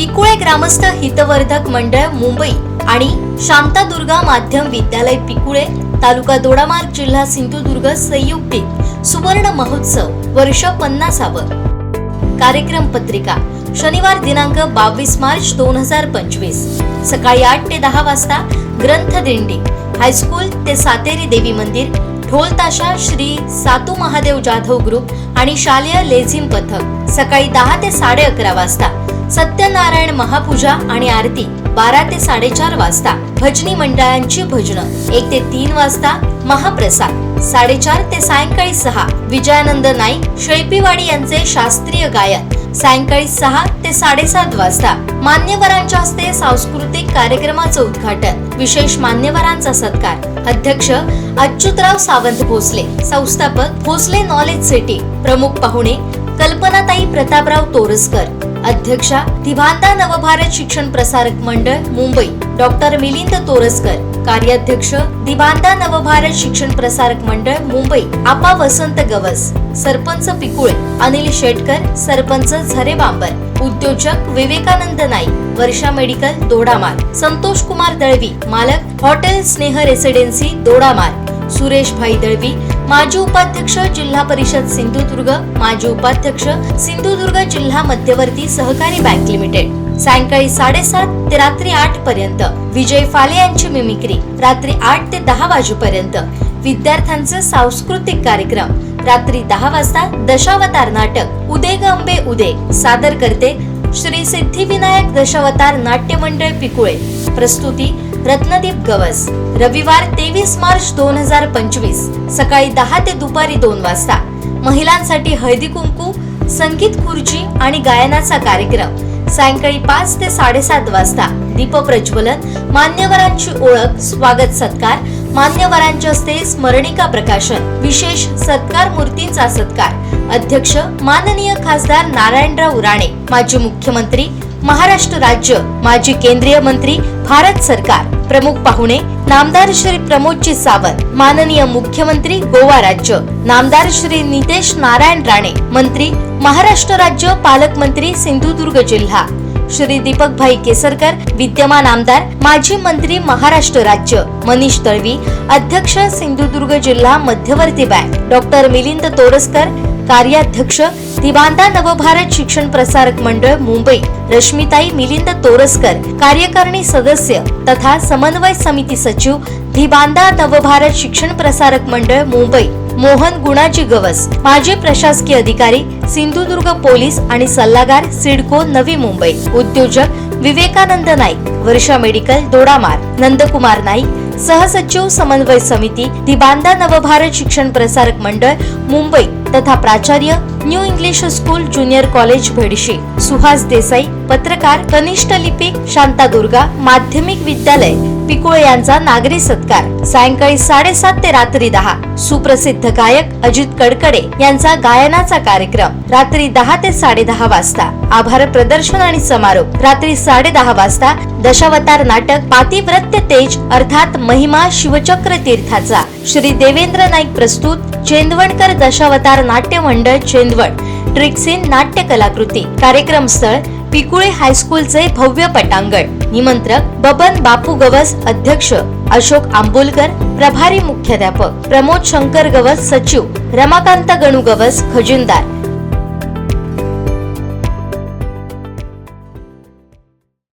पिकुळे ग्रामस्थ हितवर्धक मंडळ मुंबई आणि शांतादुर्गा माध्यम विद्यालय पिकुळे तालुका दोडामार्ग जिल्हा सिंधुदुर्ग संयुक्तिक सुवर्ण महोत्सव वर्ष पन्नासावं कार्यक्रम पत्रिका शनिवार दिनांक बावीस मार्च दोन हजार पंचवीस. सकाळी आठ ते दहा वाजता ग्रंथ दिंडी हायस्कूल ते सातेरी देवी मंदिर ढोल ताशा श्री सातू महादेव जाधव ग्रुप आणि शालेय लेझिम पथक. सकाळी दहा ते साडे अकरा वाजता सत्यनारायण महापूजा आणि आरती बारा ते साडेचार वाजता. भजनी मंडळांची भजनं. एक ते तीन वाजता महाप्रसाद. साडेचार ते सायंकाळी सहा विजयानंद नाईक शेळपीवाडी यांचे शास्त्रीय गायन. सायंकाळी सहा ते साडेसात वाजता मान्यवरांच्या हस्ते सांस्कृतिक कार्यक्रमाचं उद्घाटन. विशेष मान्यवरांचा सत्कार. अध्यक्ष अच्युतराव सावंत भोसले. संस्थापक भोसले नॉलेज सिटी. प्रमुख पाहुणे कल्पनाताई प्रतापराव तोरसकर. अध्यक्षा तिभांता नवभारत शिक्षण प्रसारक मंडळ मुंबई. डॉक्टर मिलिंद तोरसकर कार्याध्यक्ष दिभांता नवभारत शिक्षण प्रसारक मंडळ मुंबई. आपा वसंत गवस सरपंच पिकुळे अनिल शेटकर सरपंच झरे बांबर उद्योजक विवेकानंद नाईक वर्षा मेडिकल दोडामार संतोष कुमार दळवी मालक हॉटेल स्नेह रेसिडेन्सी दोडामार सुरेश भाई दळवी माजी उपाध्यक्ष जिल्हा परिषद सिंधुदुर्ग माजी उपाध्यक्ष सिंधुदुर्ग जिल्हा मध्यवर्ती सहकारी बँक लिमिटेड. सायंकाळी साडेसात ते रात्री आठ पर्यंत. विजय फाले यांची मिमिक्री. रात्री आठ ते दहा वाजेपर्यंत. विद्यार्थ्यांचे सांस्कृतिक कार्यक्रम. रात्री दहा वाजता दशावतार नाटक. उदे ग अंबे उदे. सादर करते श्री सिद्धिविनायक दशावतार नाट्य मंडळ पिकुळे. प्रस्तुती रत्नदीप गवस. रविवार तेवीस मार्च दोन हजार पंचवीस सकाळी दहा ते दुपारी दोन वाजता. महिलांसाठी हळदी कुंकू संगीत खुर्ची आणि गायनाचा कार्यक्रम. सायंकाळी पाच ते साडेसात वाजता. दीप प्रज्वलन मान्यवरांची ओळख स्वागत सत्कार मान्यवरांच्या हस्ते स्मरणिका प्रकाशन विशेष सत्कार मूर्तींचा सत्कार. अध्यक्ष माननीय खासदार नारायणराव राणे माजी मुख्यमंत्री महाराष्ट्र राज्य माजी केंद्रीय मंत्री भारत सरकार. प्रमुख पाहुणे नामदार श्री प्रमोदजी सावंत माननीय मुख्यमंत्री गोवा राज्य नामदार श्री नितेश नारायण राणे मंत्री महाराष्ट्र राज्य पालकमंत्री सिंधुदुर्ग जिल्हा श्री दीपक भाई केसरकर विद्यमान आमदार माजी मंत्री महाराष्ट्र राज्य मनीष तळवी अध्यक्ष सिंधुदुर्ग जिल्हा मध्यवर्ती बँक डॉक्टर मिलिंद तोरसकर कार्याध्यक्ष दिवांदा नवभारत शिक्षण प्रसारक मंडळ मुंबई रश्मिताई मिलिंद तोरसकर कार्यकारिणी सदस्य तथा समन्वय समिती सचिव दिबांदा नवभारत शिक्षण प्रसारक मंडळ मुंबई मोहन गुणाजी गवस माजी प्रशासकीय अधिकारी सिंधुदुर्ग पोलीस आणि सल्लागार सिडको नवी मुंबई उद्योजक विवेकानंद नाईक वर्षा मेडिकल दोडामार नंदकुमार नाईक सहसचिव समन्वय समिती दिबांदा नवभारत शिक्षण प्रसारक मंडळ मुंबई तथा प्राचार्य new English school junior college Bhedshe Suhas Desai पत्रकार कनिष्ठ लिपिक शांतादुर्गा माध्यमिक विद्यालय. पिकुळे यांचा नागरी सत्कार. सायंकाळी साडेसात ते रात्री दहा. सुप्रसिद्ध गायक अजित कडकडे यांचा गायनाचा कार्यक्रम. रात्री दहा ते साडे दहा वाजता. आभार प्रदर्शन आणि समारोप. रात्री साडे दहा वाजता दशावतार नाटक पातिव्रत्य तेज अर्थात महिमा शिवचक्र तीर्थाचा. श्री देवेंद्र नाईक प्रस्तुत चेंदवणकर दशावतार नाट्य मंडळ चेंदवड ट्रिक्सिन नाट्य कलाकृती. कार्यक्रम स्थळ पिकुळे हायस्कूलचे भव्य पटांगण. निमंत्रक बबन बापू गवस अध्यक्ष अशोक आंबोलकर प्रभारी मुख्याध्यापक प्रमोद शंकर गवस सचिव रमाकांत गणू गवस खजिनदार.